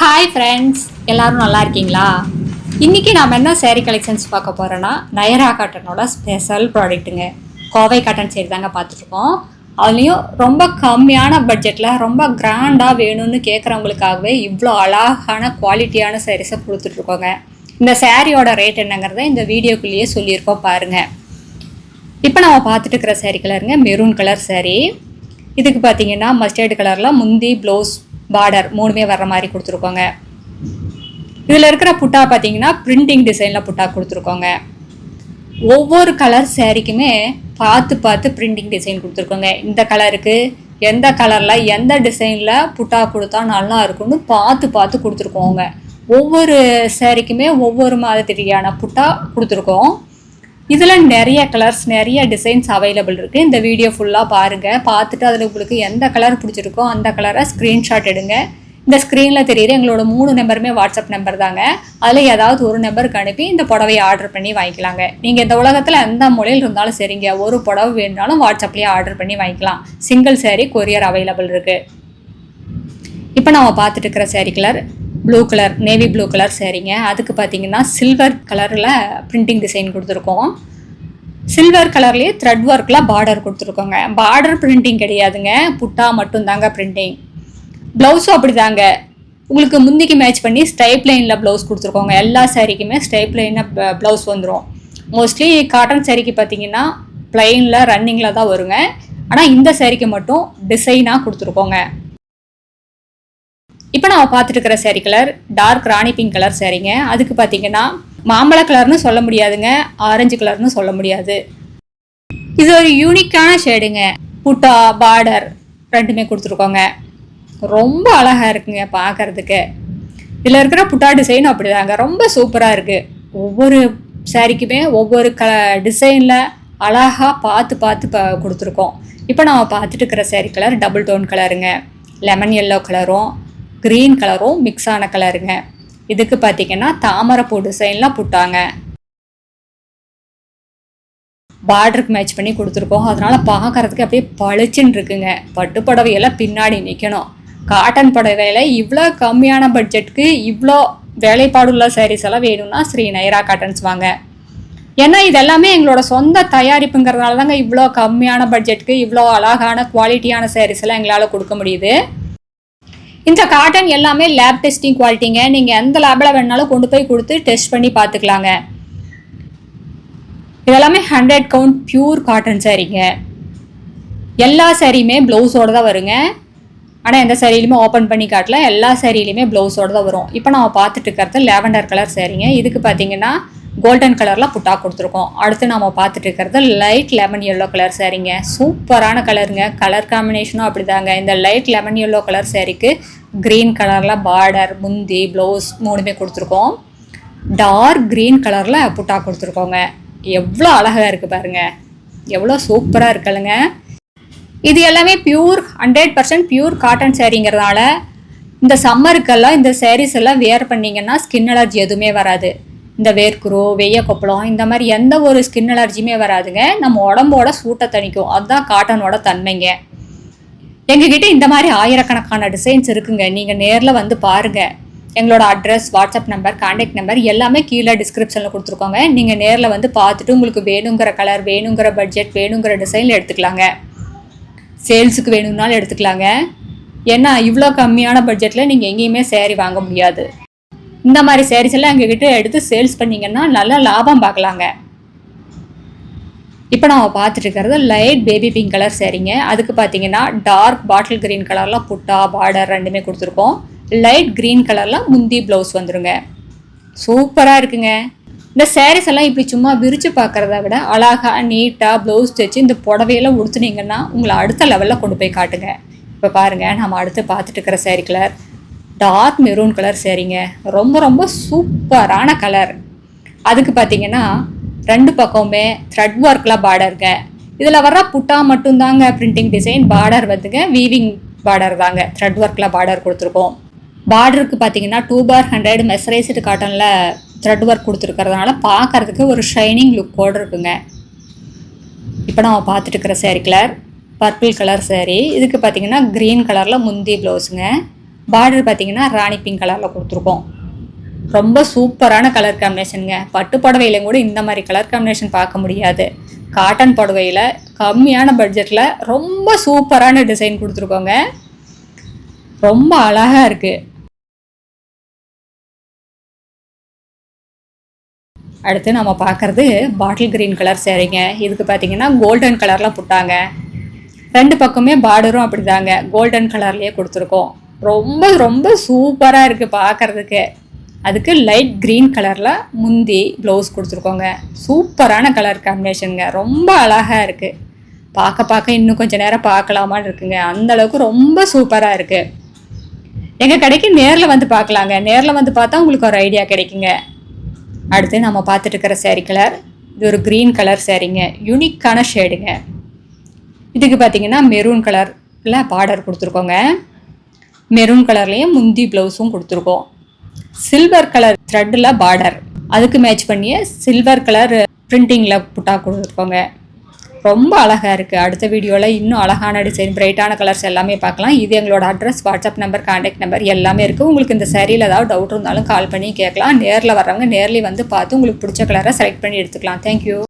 Hi friends எல்லாரும் நல்லா இருக்கீங்களா? இன்றைக்கி நாம் என்ன சேரீ கலெக்ஷன்ஸ் பார்க்க போகிறோன்னா நயரா காட்டனோட ஸ்பெஷல் ப்ராடக்ட்டுங்க கோவை காட்டன் சேரி தாங்க பார்த்துட்ருக்கோம். அதுலேயும் ரொம்ப கம்மியான பட்ஜெட்டில் ரொம்ப கிராண்டாக வேணும்னு கேட்குறவங்களுக்காகவே இவ்வளோ அழகான குவாலிட்டியான சேரீஸை கொடுத்துட்ருக்கோங்க. இந்த சேரீயோட ரேட் என்னங்கிறத இந்த வீடியோக்குள்ளேயே சொல்லியிருக்கோம் பாருங்கள் இப்போ நம்ம பார்த்துட்டு இருக்கிற சேரீ கலருங்க மெரூன் கலர் சேரீ இதுக்கு பார்த்தீங்கன்னா மஸ்டர்டு கலரில் முந்தி ப்ளவுஸ் பார்டர் மூணுமே வர்ற மாதிரி கொடுத்துருக்கோங்க. இதில் இருக்கிற புட்டா பார்த்தீங்கன்னா பிரிண்டிங் டிசைனில் புட்டா கொடுத்துருக்கோங்க. ஒவ்வொரு கலர் சேரீக்குமே பார்த்து பார்த்து பிரிண்டிங் டிசைன் கொடுத்துருக்கோங்க. இந்த கலருக்கு எந்த கலரில் எந்த டிசைனில் புட்டா கொடுத்தா நல்லா இருக்கும்னு பார்த்து பார்த்து கொடுத்துருக்கோங்க. ஒவ்வொரு சேரீக்குமே ஒவ்வொரு மாதிரியான புட்டா கொடுத்துருக்கோம். இதில் நிறைய கலர்ஸ் நிறைய டிசைன்ஸ் அவைலபிள் இருக்குது இந்த வீடியோ ஃபுல்லாக பாருங்கள் பார்த்துட்டு அதில் உங்களுக்கு எந்த கலர் பிடிச்சிருக்கோ அந்த கலரை ஸ்க்ரீன்ஷாட் எடுங்க. இந்த ஸ்க்ரீனில் தெரியுது எங்களோட மூணு நம்பருமே வாட்ஸ்அப் நம்பர் தாங்க. அதில் ஏதாவது ஒரு நம்பருக்கு அனுப்பி இந்த புடவையை ஆர்டர் பண்ணி வாங்கிக்கலாங்க. நீங்கள் இந்த உலகத்தில் எந்த மொழியில் இருந்தாலும் சரிங்க. ஒரு புடவை வேணுனாலும் வாட்ஸ்அப்லேயே ஆர்டர் பண்ணி வாங்கிக்கலாம். சிங்கிள் சேரீ கொரியர் அவைலபிள் இருக்குது இப்போ நம்ம பார்த்துட்டு இருக்கிற sari colour blue colour navy blue colour சேரீங்க அதுக்கு பார்த்தீங்கன்னா சில்வர் கலரில் பிரிண்டிங் டிசைன் கொடுத்துருக்கோம். சில்வர் கலர்லேயே த்ரெட் ஒர்க்கில் பார்டர் கொடுத்துருக்கோங்க. பார்டர் பிரிண்டிங் கிடையாதுங்க. புட்டா மட்டும்தாங்க பிரிண்டிங் ப்ளவுஸும் அப்படி தாங்க உங்களுக்கு முந்திக்கு மேட்ச் பண்ணி ஸ்டைப் லைனில் ப்ளவுஸ் கொடுத்துருக்கோங்க. எல்லா சாரீக்குமே ஸ்டைப் லைனில் ப்ளவுஸ் வந்துடும் மோஸ்ட்லி காட்டன் சாரீக்கு பார்த்தீங்கன்னா ப்ளைனில் ரன்னிங்கில் தான் வருங்க. ஆனால் இந்த சாரீக்கு மட்டும் டிசைனாக கொடுத்துருக்கோங்க. இப்போ நான் பார்த்துட்டு இருக்கிற sari colour dark rani pink colour சேரீங்க அதுக்கு பார்த்தீங்கன்னா மாம்பழ கலர்னு சொல்ல முடியாதுங்க ஆரஞ்சு கலர்னு சொல்ல முடியாது. இது ஒரு யூனிக்கான ஷேடுங்க புட்டா பார்டர் ரெண்டுமே கொடுத்துருக்கோங்க. ரொம்ப அழகாக இருக்குங்க பார்க்கறதுக்கு இதில் இருக்கிற புட்டா டிசைனும் அப்படிதாங்க. ரொம்ப சூப்பராக இருக்குது ஒவ்வொரு சேரீக்குமே ஒவ்வொரு க டிசைனில் அழகாக பார்த்து பார்த்து ப கொடுத்துருக்கோம். இப்போ நம்ம பார்த்துட்டு இருக்கிற சேரீ கலர் டபுள் டோன் கலருங்க லெமன் எல்லோ கலரும் க்ரீன் கலரும் மிக்ஸ் ஆன கலருங்க இதுக்கு பார்த்தீங்கன்னா தாமரைப்பூ டிசைன்லாம் போட்டாங்க. பார்டருக்கு மேட்ச் பண்ணி கொடுத்துருக்கோம். அதனால் பார்க்கறதுக்கு அப்படியே பளிச்சுன்னு இருக்குங்க. பட்டு புடவையெல்லாம் பின்னாடி நிற்கணும் காட்டன் புடவையில் இவ்வளோ கம்மியான பட்ஜெட்டுக்கு இவ்வளோ வேலைப்பாடுள்ள சாரீஸ் எல்லாம் வேணும்னா ஸ்ரீ நைரா காட்டன்ஸ் வாங்க. ஏன்னா இதெல்லாமே எங்களோட சொந்த தயாரிப்புங்கிறதுனால தாங்க இவ்வளோ கம்மியான பட்ஜெட்டுக்கு இவ்வளோ அழகான குவாலிட்டியான சாரீஸ் எல்லாம் எங்களால் கொடுக்க முடியுது. இந்த காட்டன் எல்லாமே லேப் டெஸ்டிங் குவாலிட்டிங்க நீங்கள் எந்த லேபில் வேணாலும் கொண்டு போய் கொடுத்து டெஸ்ட் பண்ணி பார்த்துக்கலாங்க. இதெல்லாமே ஹண்ட்ரட் கவுண்ட் பியூர் காட்டன் சாரீங்க எல்லா சாரியுமே ப்ளவுஸோடு தான் வருங்க. ஆனால் எந்த சாரிலையுமே ஓப்பன் பண்ணி காட்டல. எல்லா சாரிலையுமே ப்ளவுஸோடு தான் வரும். இப்போ நம்ம பார்த்துட்டு இருக்கிறது லேவண்டர் கலர் சாரீங்க இதுக்கு பார்த்தீங்கன்னா கோல்டன் கலரில் புட்டா கொடுத்துருக்கோம். அடுத்து நம்ம பார்த்துட்டு இருக்கிறது லைட் லெமன் எல்லோ கலர் சாரீங்க சூப்பரான கலருங்க கலர் காம்பினேஷனும் அப்படிதாங்க. இந்த லைட் லெமன் எல்லோ கலர் சாரீக்கு க்ரீன் கலரில் பார்டர் முந்தி ப்ளவுஸ் மூணுமே கொடுத்துருக்கோம். டார்க் க்ரீன் கலரில் புட்டா கொடுத்துருக்கோங்க. எவ்வளோ அழகாக இருக்குது பாருங்க. எவ்வளோ சூப்பராக இருக்குல்லங்க. இது எல்லாமே pure hundred percent pure cotton சேரீங்கிறதுனால இந்த சம்மருக்கெல்லாம் இந்த சேரீஸ் எல்லாம் வேர் பண்ணீங்கன்னா ஸ்கின் அலர்ஜி எதுவுமே வராது. இந்த வேர்க்குரு வெய்ய கொப்பளம் இந்த மாதிரி எந்த ஒரு ஸ்கின் அலர்ஜியுமே வராதுங்க. நம்ம உடம்போட சூட்டை தணிக்கும். அதுதான் காட்டனோட தன்மைங்க. எங்ககிட்ட இந்த மாதிரி ஆயிரக்கணக்கான டிசைன்ஸ் இருக்குங்க. நீங்கள் நேரில் வந்து பாருங்கள் எங்களோட address WhatsApp number contact number எல்லாமே கீழே டிஸ்கிரிப்ஷனில் கொடுத்துருக்கோங்க. நீங்கள் நேரில் வந்து பார்த்துட்டு உங்களுக்கு வேணுங்கிற கலர் வேணுங்கிற பட்ஜெட் வேணுங்கிற டிசைனில் எடுத்துக்கலாங்க. சேல்ஸுக்கு வேணும்னாலும் எடுத்துக்கலாங்க. ஏன்னா இவ்வளோ கம்மியான பட்ஜெட்டில் நீங்கள் எங்கேயுமே சேரீ வாங்க முடியாது. இந்த மாதிரி சேரீஸ் எல்லாம் எங்ககிட்ட எடுத்து சேல்ஸ் பண்ணிங்கன்னா நல்லா லாபம் பார்க்கலாங்க. இப்போ நம்ம பார்த்துட்டு லைட் பேபி பிங்க் கலர் சரிங்க. அதுக்கு பார்த்தீங்கன்னா டார்க் பாட்டில் கிரீன் கலரில் புட்டா பார்டர் ரெண்டுமே கொடுத்துருக்கோம். லைட் க்ரீன் கலரில் முந்தி ப்ளவுஸ் வந்துருங்க. சூப்பராக இருக்குங்க. இந்த சாரீஸ் எல்லாம் இப்படி சும்மா விரித்து பார்க்குறத விட அழகாக நீட்டாக ப்ளவுஸ் தைச்சு இந்த புடவையெல்லாம் உடுத்துனீங்கன்னா உங்களை அடுத்த லெவலில் கொண்டு போய் காட்டுங்க. இப்போ பாருங்கள் நம்ம அடுத்து பார்த்துட்டு இருக்கிற sari colour dark maroon colour சரிங்க. ரொம்ப ரொம்ப சூப்பரான கலர் அதுக்கு பார்த்தீங்கன்னா ரெண்டு பக்கமுமே த்ரெட் ஒர்க்கில் பார்டருங்க இதில் வர்ற புட்டா மட்டும்தாங்க பிரிண்டிங் டிசைன் பார்டர் வந்துங்க வீவிங் பார்டர் தாங்க. த்ரெட் ஒர்க்கில் பார்டர் கொடுத்துருக்கோம். பார்டருக்கு பார்த்தீங்கன்னா டூ பார் ஹண்ட்ரட் மெசரைஸ்டு காட்டனில் த்ரெட் ஒர்க் கொடுத்துருக்கறதுனால பார்க்கறதுக்கு ஒரு ஷைனிங் லுக்கோடு இருக்குங்க. இப்போ நம்ம பார்த்துட்டு இருக்கிற sari colour purple colour sari இதுக்கு பார்த்தீங்கன்னா க்ரீன் கலரில் முந்தி ப்ளவுஸுங்க பார்டர் பார்த்தீங்கன்னா ராணி பிங்க் கலரில் கொடுத்துருக்கோம். ரொம்ப சூப்பரான கலர் காம்பினேஷனுங்க பட்டு புடவையில கூட இந்த மாதிரி கலர் காம்பினேஷன் பார்க்க முடியாது. காட்டன் புடவையில் கம்மியான பட்ஜெட்டில் ரொம்ப சூப்பரான டிசைன் கொடுத்துருக்கோங்க. ரொம்ப அழகாக இருக்குது அடுத்து நம்ம பார்க்குறது பாட்டில் கிரீன் கலர் சேரீங்க. இதுக்கு பார்த்தீங்கன்னா கோல்டன் கலரில் புட்டாங்க. ரெண்டு பக்கமே பார்டரும் அப்படிதாங்க. கோல்டன் கலர்லேயே கொடுத்துருக்கோம். ரொம்ப ரொம்ப சூப்பராக இருக்குது பார்க்குறதுக்கு. அதுக்கு லைட் க்ரீன் கலரில் முந்தி ப்ளவுஸ் கொடுத்துருக்கோங்க. சூப்பரான கலர் காம்பினேஷனுங்க ரொம்ப அழகாக இருக்குது பார்க்க பார்க்க இன்னும் கொஞ்சம் நேரம் பார்க்கலாமான்னு இருக்குங்க. அந்தளவுக்கு ரொம்ப சூப்பராக இருக்குது எங்கள் கடைக்கு நேரில் வந்து பார்க்கலாங்க. நேரில் வந்து பார்த்தா உங்களுக்கு ஒரு ஐடியா கிடைக்குங்க. அடுத்து நம்ம பார்த்துட்டு இருக்கிற கலர் இது ஒரு க்ரீன் கலர் சேரீங்க யூனிக்கான ஷேடுங்க இதுக்கு பார்த்தீங்கன்னா மெரூன் கலரில் பார்டர் கொடுத்துருக்கோங்க. மெரூன் கலர்லேயும் முந்தி ப்ளவுஸும் கொடுத்துருக்கோம். சில்வர் கலர் த்ரெட்டில் பார்டர் அதுக்கு மேட்ச் பண்ணிய சில்வர் கலர் பிரிண்டிங்கில் புட்டா கொடுத்துருக்கோங்க ரொம்ப அழகாக இருக்குது அடுத்த வீடியோவில் இன்னும் அழகான டிசைன் பிரைட்டான கலர்ஸ் எல்லாமே பார்க்கலாம். இது எங்களோட address WhatsApp number contact number எல்லாமே இருக்குது உங்களுக்கு இந்த சரியில் ஏதாவது டவுட் இருந்தாலும் கால் பண்ணி கேட்கலாம். நேரில் வர்றவங்க நேர்லேயே வந்து பார்த்து உங்களுக்கு பிடிச்ச கலரை செலக்ட் பண்ணி எடுத்துக்கலாம். தேங்க்யூ